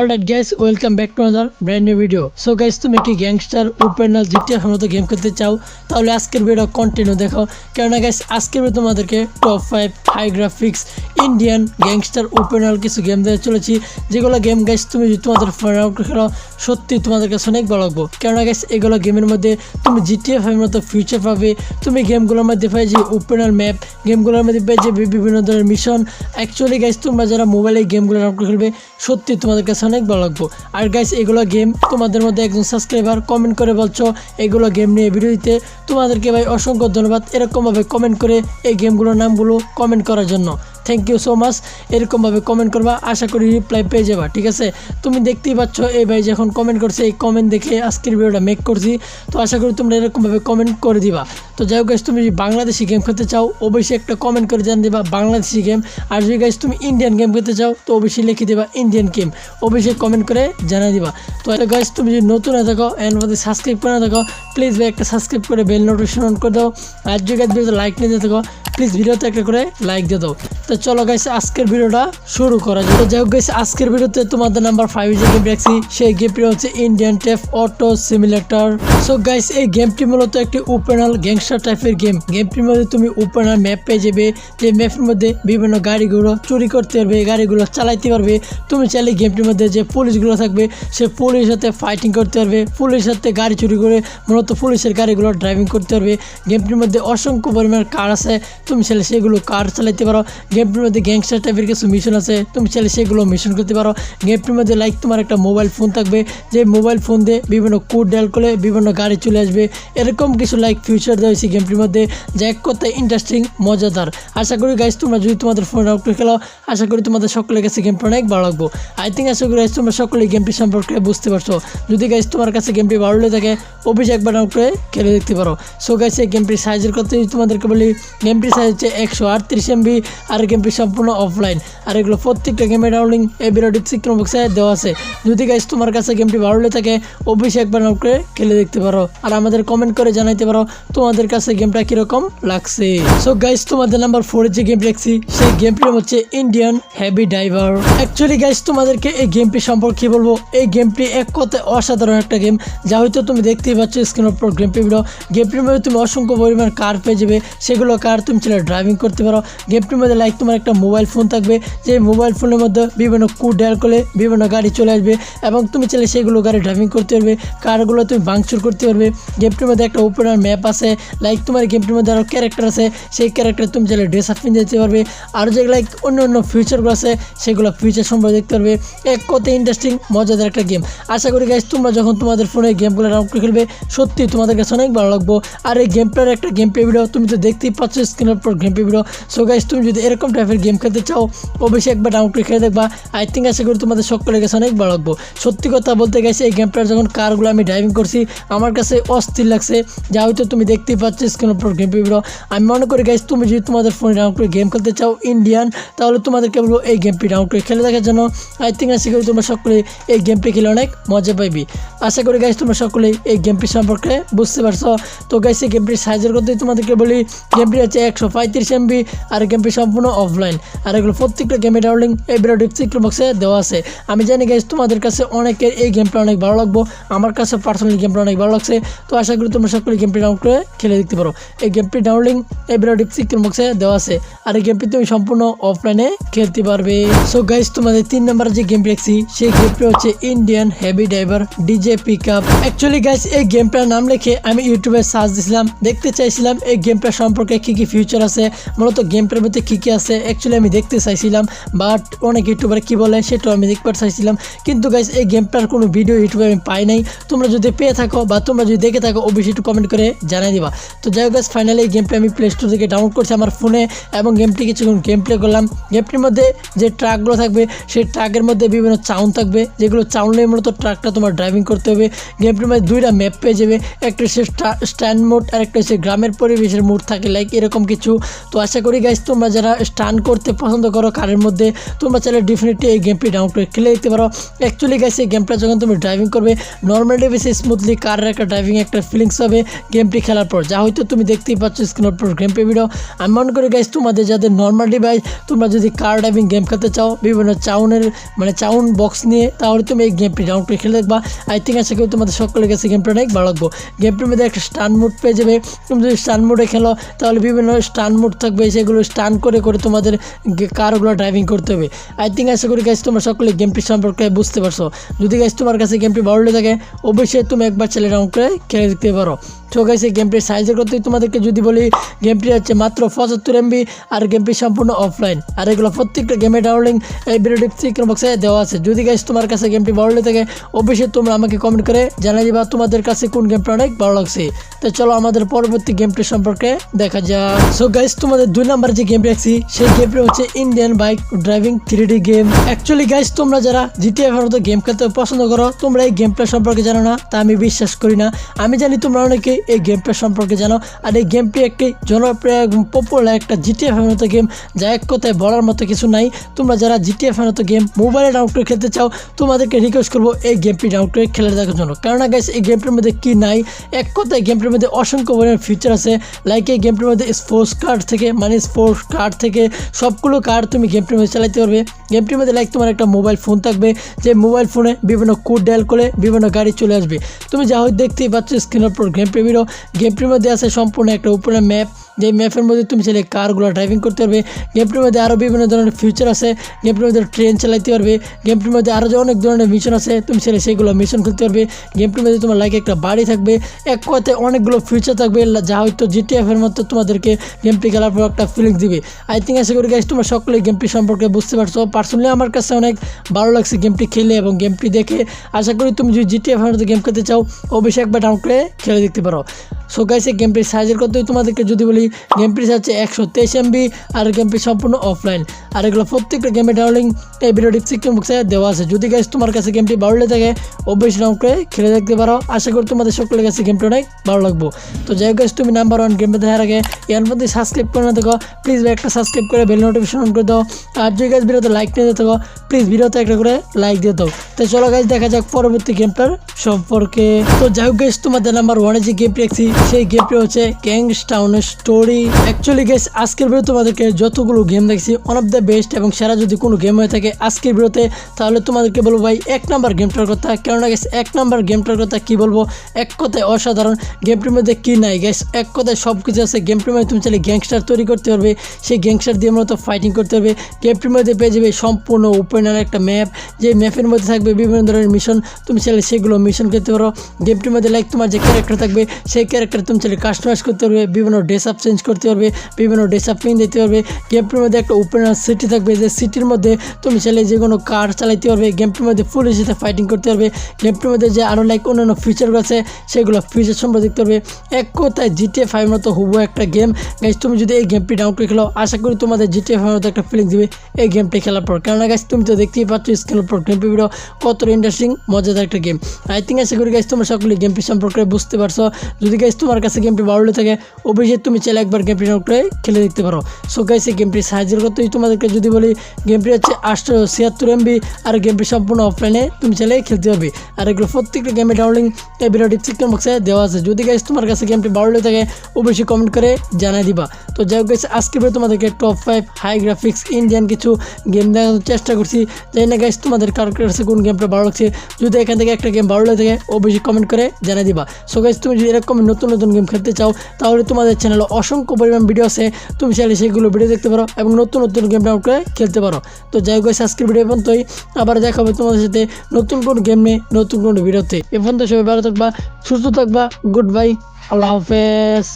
Alright guys welcome back to another brand new video so guys তুমি কি gangster opener GTF মতো game খেলতে চাও? তাহলে আজকের ভিডিও কন্টিনিউ দেখো। কেননা গাইস আজকের ভিডিও তোমাদেরকে top five high graphics Indian gangster opener কিছু গেম দিয়ে চলেছি। যেগুলো গেম গাইস তুমি যদি তোমাদের ফোন আউট খেলো, সত্যি তোমাদের কাছে অনেক ভালো লাগবো। কেননা গাইস এগুলো গেমের মধ্যে তুমি জিটিএফ এর মতো ফিউচার পাবে। তুমি গেমগুলোর মধ্যে পাই যে ওপেনার ম্যাপ গেমগুলোর মধ্যে পাই যে বিভিন্ন ধরনের মিশন অ্যাকচুয়ালি গাইস তোমরা যারা মোবাইলে গেমগুলো ডাউনলোড খেলবে, সত্যি তোমাদের কাছে অনেক ভালো লাগবো। আর গাইস এগুলো গেম তোমাদের মধ্যে একজন সাবস্ক্রাইবার কমেন্ট করে বলছো, এগুলো গেম নিয়ে ভিডিও দিতে। তোমাদেরকে ভাই অসংখ্য ধন্যবাদ। এরকমভাবে কমেন্ট করে এই গেমগুলোর নামগুলো কমেন্ট করার জন্য। থ্যাংক ইউ সো মাচ এরকমভাবে কমেন্ট করবা, আশা করি রিপ্লাই পেয়ে যাবা, ঠিক আছে? তুমি দেখতেই পাচ্ছ এই ভাই যখন কমেন্ট করছে, এই কমেন্ট দেখে আজকের ভিডিওটা মেক করছি। তো আশা করি তোমরা এরকমভাবে কমেন্ট করে দিবা। তো যাই হোক তুমি বাংলাদেশি গেম খেলতে চাও, অবশ্যই একটা কমেন্ট করে জানিয়ে দিবা বাংলাদেশি গেম আর যদি গাইজ তুমি ইন্ডিয়ান গেম খেলতে চাও, তো অবশ্যই লিখে দিবা ইন্ডিয়ান গেম অবশ্যই কমেন্ট করে জানিয়ে দিবা। তো গাইজ তুমি যদি নতুন হয়ে থাকো এর মধ্যে সাবস্ক্রাইব করে না থাকো প্লিজ ভাই একটা সাবস্ক্রাইব করে বেল নোটিফিকেশন অন করে দাও। আর যদি গাইজ ভিডিওতে লাইক নিয়ে থাকো প্লিজ ভিডিওতে একটা করে লাইক দিয়ে দাও। তো চলো গাইস আজকের ভিডিওটা শুরু করা তো যাই হোক গাইস আজকের ভিডিওতে তোমাদের নাম্বার ফাইভ যে গেম রাখছি সেই গেমটি হচ্ছে ইন্ডিয়ান টেফ অটো সিমিলেটর সো গাইস এই গেমটি মূলত একটি ওপেনাল গ্যাংস্টার টাইপের গেম গেমটির মধ্যে তুমি ওপেনাল ম্যাপ পেয়ে যাবে। যে ম্যাপের মধ্যে বিভিন্ন গাড়িগুলো চুরি করতে পারবে, গাড়িগুলো চালাইতে পারবে। তুমি চাইলে গেমটির মধ্যে যে পুলিশগুলো থাকবে, সে পুলিশের সাথে ফাইটিং করতে পারবে। পুলিশের সাথে গাড়ি চুরি করে মূলত পুলিশের গাড়িগুলো ড্রাইভিং করতে পারবে। গেমটির মধ্যে অসংখ্য পরিমাণ কার আছে। তুমি চাইলে সেগুলো কার চালাতে পারো। গেমটির মধ্যে গ্যাংস্টার টাইপের কিছু মিশন আছে, তুমি চাইলে সেগুলো মিশন করতে পারো। গেমটির মধ্যে লাইক তোমার একটা মোবাইল ফোন থাকবে, যে মোবাইল ফোন দিয়ে বিভিন্ন কোড ডায়াল করলে বিভিন্ন গাড়ি চলে আসবে। এরকম কিছু লাইক ফিউচার হয়েছে গেমটির মধ্যে, যা এক কথায় ইন্টারেস্টিং মজাদার। আশা করি গাইজ তোমরা যদি তোমাদের ফোন আউট করে খেলো, আশা করি তোমাদের সকলের কাছে গেমটা অনেক ভালো লাগবো। আই থিঙ্ক আশা করি guys, তোমরা সকলে গেমটি সম্পর্কে বুঝতে পারছ। যদি গাইজ তোমার কাছে গেমটি ভালো লেগে থাকে, অবশ্যই একবার ডাউন করে খেলে দেখতে পারো। সো গাইজ এই গেমটির সাইজের কথা যদি তোমাদেরকে বলি গেমটির সাইজ হচ্ছে একশো আটত্রিশ এমবি আর গেমটি সম্পূর্ণ অফলাইন আর এগুলো প্রত্যেকটা গেমের ডাউনলিং এই ভিডিও ডিসক্রিপশন বক্সে দেওয়া আছে। যদি গাইজ তোমার কাছে গেমটি ভালো লেগে থাকে, অবশ্যই একবার ডাউন করে খেলে দেখতে পারো। আর আমাদের কমেন্ট করে জানাইতে পারো, তোমাদের কাছে গেমটা কীরকম লাগছে? সো গাইজ তোমাদের নাম্বার ফোর যে গেম দেখছি, সেই গেমটির নাম হচ্ছে Indian heavy driver actually guys তোমাদেরকে এই গেমটি সম্পর্কে বলব, এই গেমটি এক কথায় অসাধারণ একটা গেম যা হয়তো তুমি দেখতেই পাচ্ছ স্ক্রিনের উপর গেমটি ভিডিও গেমটির মধ্যে তুমি অসংখ্য পরিমাণ কার পেয়ে যাবে, সেগুলো কার তুমি ছেলে ড্রাইভিং করতে পারো। গেমটির মধ্যে লাইক তোমার একটা মোবাইল ফোন থাকবে, যে মোবাইল ফোনের মধ্যে বিভিন্ন কুড ডায়াল করলে বিভিন্ন গাড়ি চলে আসবে এবং তুমি চাইলে সেগুলো গাড়ি ড্রাইভিং করতে পারবে কারগুলো তুমি ভাঙচুর করতে পারবে। গেমটির মধ্যে একটা ওপেনার ম্যাপ আছে লাইক তোমার গেমটির মধ্যে আরও ক্যারেক্টার আছে, সেই ক্যারেক্টার তুমি চাইলে ড্রেস আপ কিনে যেতে পারবে। আর যে লাইক অন্য অন্য ফিউচারগুলো আছে, সেগুলো ফিউচার সম্পর্কে দেখতে পারবে। এক কত ইন্টারেস্টিং মজাদার একটা গেম আশা করি গাইজ তোমরা যখন তোমাদের ফোনে গেমগুলো ডাউনলোড করে খেলবে সত্যি তোমাদের কাছে অনেক ভালো লাগবো। আর এই গেমটার একটা গেম প্লে ভিডিও তুমি তো দেখতেই পাচ্ছ স্ক্রিনের পর game play video so guys তুমি যদি এরকম টাইপের গেম খেলতে চাও, অবশ্যই একবার ডাউনলোড করে খেলে দেখবা। আই থিঙ্ক আশা করি তোমাদের সকলের কাছে অনেক ভালো লাগবো। সত্যি কথা বলতে গেছে এই গেমটার যখন কারগুলো আমি ড্রাইভিং করছি, আমার কাছে অস্থির লাগছে। যা হয়তো তুমি দেখতেই পাচ্ছ স্ক্রিনের পর গেম ভিডিও আমি মনে করি গাইজ তুমি যদি তোমাদের ফোনে ডাউনলোড করে গেম খেলতে চাও ইন্ডিয়ান তাহলে তোমাদেরকে বলব এই গেমটি ডাউনলোড করে খেলে দেখার জন্য। আই থিঙ্ক আশা করি তোমরা সকলে এই গেমটি খেলে অনেক মজা পাইবি। আশা করি গাইজ তোমরা সকলে এই গেমটি সম্পর্কে বুঝতে পারছ। তো এই গেমটির সাইজের কথাই তোমাদেরকে বলি। গেমটি হচ্ছে একশো পঁয়ত্রিশ এমবি আর গেমটি সম্পূর্ণ অফলাইন আর এগুলো প্রত্যেকটা গেমের ডাউনলিং এই ভিডিও ডিসক্রিপশন বক্সে দেওয়া আছে আমি জানি গাইজ তোমাদের কাছে অনেকের এই গেমটা অনেক ভালো লাগবো আমার কাছে পার্সোনালি গেমটা অনেক ভালো লাগছে তো আশা করি তোমরা সকলে গেমটি ডাউনলোড করে খেলে দেখতে পারো এই গেমটি ডাউনলিং এই ভিডিও ডিসক্রিপশন বক্সে দেওয়া আছে আর এই গেমটি তুমি সম্পূর্ণ অফলাইনে খেলতে পারবে সো গাইজ তোমাদের তিন নম্বর যে গেম দেখছি সেই গেমটি হচ্ছে Indian heavy driver DJ pick up actually guys এই গেমটার নাম লিখে আমি ইউটিউবে সার্চ দিছিলাম দেখতে চাইছিলাম এই গেমটা সম্পর্কে কি কি ফিউচার আছে মূলত গেমটার মধ্যে কি কি আছে অ্যাকচুয়ালি আমি দেখতে চাইছিলাম বাট অনেক ইউটিউবার কি বলে, সেটাও আমি দেখতে চাইছিলাম। কিন্তু গাইজ এই গেমটার কোনো ভিডিও ইউটিউবে আমি পাই নাই। তোমরা যদি পেয়ে থাকো বা তোমরা যদি দেখে থাকো, অবশ্যই একটু কমেন্ট করে জানাই দিবা। তো যাই হোক গাইজ ফাইনালি এই গেমটা আমি প্লে স্টোর থেকে ডাউনলোড করছি আমার ফোনে এবং গেমটি কিছুক্ষণ গেম প্লে করলাম। গেমটির মধ্যে যে ট্রাকগুলো থাকবে, সেই ট্রাকের মধ্যে বিভিন্ন চাউন থাকবে। যেগুলো চাউনের মূলত ট্রাকটা তোমার ড্রাইভিং করতে হবে। গেমটির মধ্যে দুইটা ম্যাপ পেয়ে যাবে। একটা হচ্ছে স্ট্যান্ড মোড আর একটা হচ্ছে গ্রামের পরিবেশের মোড থাকে লাইক এরকম কিছু। তো আশা করি গাইজ তোমরা যারা স্টান করতে পছন্দ করো, কারের মধ্যে তোমরা চাইলে ডেফিনেটলি এই গেমটি ডাউনলোড করে খেলে দেখতে পারো। অ্যাকচুয়ালি গাইস এই গেমটা যখন তুমি ড্রাইভিং করবে নর্মালি বেশি স্মুথলি কারের একটা ড্রাইভিং একটা ফিলিংস হবে গেমটি খেলার পর। যা হয়তো তুমি দেখতেই পাচ্ছ স্ক্রিনের পর গেম পে ভিডিও আমি মনে করি গাইস তোমাদের যাদের নর্মাল ডিভাইস তোমরা যদি কার ড্রাইভিং গেম খেলতে চাও, বিভিন্ন চাউনের মানে চাউন বক্স নিয়ে, তাহলে তুমি এই গেমটি ডাউনলোড করে খেলে দেখবা। আই থিঙ্ক আশা করি তোমাদের সকলের কাছে গেমটা অনেক ভালো লাগবো। গেমটির মধ্যে একটা স্টান মুড পেয়ে যাবে। তুমি যদি স্টান মুডে খেলো, তাহলে বিভিন্ন স্টান মুড থাকবে, সেগুলো স্টান করে করে তোমাদের কারগুলো ড্রাইভিং করতে হবে। আই থিঙ্ক আশা করি গাইজ তোমরা সকলে গেমটি সম্পর্কে বুঝতে পারছ। যদি গাইজ তোমার কাছে গেমটি ভালো লেগে থাকে, অবশ্যই তুমি একবার ছেলে রাউন্ড করে খেলে দেখতে পারো। তো গাইস গেমটির সাইজের কথা তোমাদেরকে যদি বলি গেমটি হচ্ছে মাত্র পঁচাত্তর এমবি আর গেমটি সম্পূর্ণ অফলাইন আর এগুলো প্রত্যেকটা গেমের ডাউনলোডিং এই ভিডিও বক্সে দেওয়া আছে। যদি গাইস তোমার কাছে গেমটি ভালো লেগে থাকে, অবশ্যই তোমরা আমাকে কমেন্ট করে জানিয়ে দিবা তোমাদের কাছে কোন গেমটা অনেক ভালো লাগছে। তো চলো আমাদের পরবর্তী গেমটি সম্পর্কে দেখা যাক। সো গাইস তোমাদের দুই নাম্বার যে গেম রাখছি সেই গেমটি হচ্ছে Indian bike driving three D game actually guys তোমরা যারা জিটিএফ মতো গেম খেলতে পছন্দ করো, তোমরা এই গেমটা সম্পর্কে জানো না, তা আমি বিশ্বাস করি না। আমি জানি তোমরা অনেকে এই গেমটা সম্পর্কে জানো। আর এই গেমটি একটি জনপ্রিয় এবং পপুলার একটা জিটিএফ এর মতো গেম যা এক কথায় বলার মতো কিছু নাই। তোমরা যারা জিটিএফ এর মতো গেম মোবাইলে ডাউনলোড করে খেলতে চাও, তোমাদেরকে রিকোয়েস্ট করব এই গেমটি ডাউনলোড করে খেলে দেখার জন্য। কেননা গাইস এই গেমটির মধ্যে কি নাই? এক কথায় গেমটির মধ্যে অসংখ্য পরিমাণ ফিচার আছে। লাইক এই গেমটির মধ্যে স্পোর্টস কার্ড থেকে মানে স্পোর্টস কার্ড থেকে সবগুলো কার্ড তুমি গেমটির মধ্যে চালাতে পারবে। গেমটির মধ্যে লাইক তোমার একটা মোবাইল ফোন থাকবে, যে মোবাইল ফোনে বিভিন্ন কোড ডায়াল করে বিভিন্ন গাড়ি চলে আসবে। তুমি যা হয় দেখতেই পাচ্ছ স্ক্রিনের পর গেম প্রেমিরও গেমটির মধ্যে আছে সম্পূর্ণ একটা উপরে ম্যাপ যে ম্যাপের মধ্যে তুমি চাইলে কারগুলো ড্রাইভিং করতে পারবে। গেমটির মধ্যে আরও বিভিন্ন ধরনের ফিউচার আছে। গেমটির মধ্যে ট্রেন চালাতে পারবে। গেমটির মধ্যে আরও যে অনেক ধরনের মিশন আছে, তুমি চাইলে সেগুলো মিশন করতে পারবে। গেমটির মধ্যে তোমার লাইক একটা বাড়ি থাকবে। এক কথায় অনেকগুলো ফিউচার থাকবে। যা হয়তো জিটিএফ এর মতো তোমাদেরকে গেমটি খেলার পর একটা ফিলিংস দিবে। আই থিঙ্ক আশা করি গাইস তোমরা সকলে গেমটি সম্পর্কে বুঝতে পারছ। পার্সোনালি আমার কাছে অনেক ভালো লাগছে গেমটি খেলে এবং গেমটি দেখে। আশা করি তুমি যদি জিটিএফ এর মতো গেম খেলতে চাও, অবশ্যই একবার ডাউনলোড করে খেলে দেখতে পারো। সো গাইস এই গেমটির সাইজের কথাই তোমাদেরকে যদি বলি গেমটির হচ্ছে একশো তেইশ এমবি আর গেমটি সম্পূর্ণ অফলাইন আর এগুলো প্রত্যেকটা গেমের ডাউনলিং এই ভিডিও ডিসক্রিপশন বক্সে দেওয়া আছে। যদি গাইস তোমার কাছে গেমটি ভালো লেগে থাকে অবশ্যই ডাউনলোড করে খেলে দেখতে পারো। আশা করি তোমাদের সকলের কাছে গেমটি অনেক ভালো লাগবো। তো যাই guys, তুমি নাম্বার ওয়ান গেম দেখার আগে এর মধ্যে সাবস্ক্রাইব করে না দেখো প্লিজ একটা সাবস্ক্রাইব করে বেল নোটিফিকেশন অন করে দাও। আর যদি গাইস ভিডিওতে লাইক নিয়ে থাকো প্লিজ ভিডিওতে একটা করে লাইক দিয়ে দাও। তো চলো গাইস দেখা যাক পরবর্তী গেমটার সম্পর্কে। তো যাই হোক গাইস তোমাদের নাম্বার ওয়ানে যে গেমটি রাখছি সেই গেমটি হচ্ছে gangs town story actually guys আজকের ভিডিও তোমাদেরকে যতগুলো গেম দেখছি ওয়ান অফ দ্য বেস্ট এবং সেরা যদি কোনো গেম হয়ে থাকে আজকের ভিডিওতে তাহলে তোমাদেরকে বলব ভাই, এক নাম্বার গেমটার কথা। কেননা গেস এক নাম্বার গেমটার কথা কি বলব? এক কথায় অসাধারণ। গেমটির মধ্যে কী নাই গ্যাস এক কথায় সব কিছু আছে গেমটির মধ্যে তুমি চাইলে গ্যাংস্টার তৈরি করতে পারবে, সেই গ্যাংস্টার দিয়ে মূলত ফাইটিং করতে পারবে। গেমটির মধ্যে পেয়ে যাবে সম্পূর্ণ ওপেনার একটা ম্যাপ যে ম্যাপের মধ্যে থাকবে বিভিন্ন ধরনের মিশন তুমি চাইলে সেগুলো মিশন করতে পারো। গেমটির মধ্যে লাইক তোমার যে ক্যারেক্টার থাকবে, সেই ক্যারেক্টার তুমি চাইলে কাস্টমাইজ করতে পারবে, বিভিন্ন ড্রেস আপ চেঞ্জ করতে পারবে, বিভিন্ন ড্রেস পিন দিতে পারবে গেমটির মধ্যে একটা ওপেনার সিটি থাকবে, যে সিটির মধ্যে তুমি চাইলে যে কোনো কার চালাইতে পারবে গেমটির মধ্যে ফুল সাথে ফাইটিং করতে পারবে গেমটির মধ্যে যে আরও লাইক অন্যান্য ফিচারগুলো আছে, সেগুলো ফিচার সম্পর্কে দেখতে পারবে। এক কথায় জিটিএ ফাইভ মতো হুবু একটা গেম গাইজ তুমি যদি এই গেমটি ডাউনলোড করে খেলো, আশা করি তোমাদের জিটিএ ফাইভ মতো একটা ফিলিং দিবে এই গেমটি খেলার পর। কেননা গাইজ তুমি তো দেখতেই পাচ্ছ স্ক্রিনের পর গেম ভিডিও কতটা ইন্টারেস্টিং মজাদার একটা গেম আই থিঙ্ক আশা করি গাইজ তোমরা সকলে গেমটি সম্পর্কে বুঝতে পারছ। যদি গাইজ তোমার কাছে গেমটি ভালো লেগে থাকে, অবশ্যই তুমি চাইলে একবার গেমটি করে খেলে দেখতে পারো। সো গাইজ এই সাহায্যের কথাই তোমাদেরকে যদি বলি গেমটি হচ্ছে আটশো ছিয়াত্তর এমবি আর গেমটি সম্পূর্ণ অফলাইনে তুমি চাইলে খেলতে পারবে। আর এগুলো প্রত্যেকটা গেমের ডাউনলিং এই ভিডিও ডিসক্রিপশন বক্সে দেওয়া আছে। যদি গাইজ তোমার কাছে গেমটি ভালো লেগে থাকে, অবশ্যই কমেন্ট করে জানাই দিবা। তো যাই হোক গাইজ আজকে তোমাদেরকে top five high graphics Indian কিছু গেম দেখানোর চেষ্টা করছি। জানি না গাইজ তোমাদের কার কাছে কোন গেমটা ভালো লাগছে। যদি এখান থেকে একটা গেম ভালো লেগে থাকে, অবশ্যই কমেন্ট করে জানাই দিবা। সো গাইজ তুমি যদি এরকম নতুন নতুন গেম খেলতে চাও, তাহলে তোমাদের চ্যানেলে অসংখ্য পরিমাণ ভিডিও আছে। তুমি চাইলে সেইগুলো ভিডিও দেখতে পারো এবং নতুন নতুন গেম ডাউনলোড করে খেলতে পারো। তো যাই হোক আজকের ভিডিও পর্যন্তই। আবার দেখা হবে তোমাদের সাথে নতুন কোন গেম নিয়ে, নতুন কোন ভিডিওতে এ পর্যন্ত সবাই ভালো থাকবা, সুস্থ থাকবা গুড বাই আল্লাহ হাফেজ।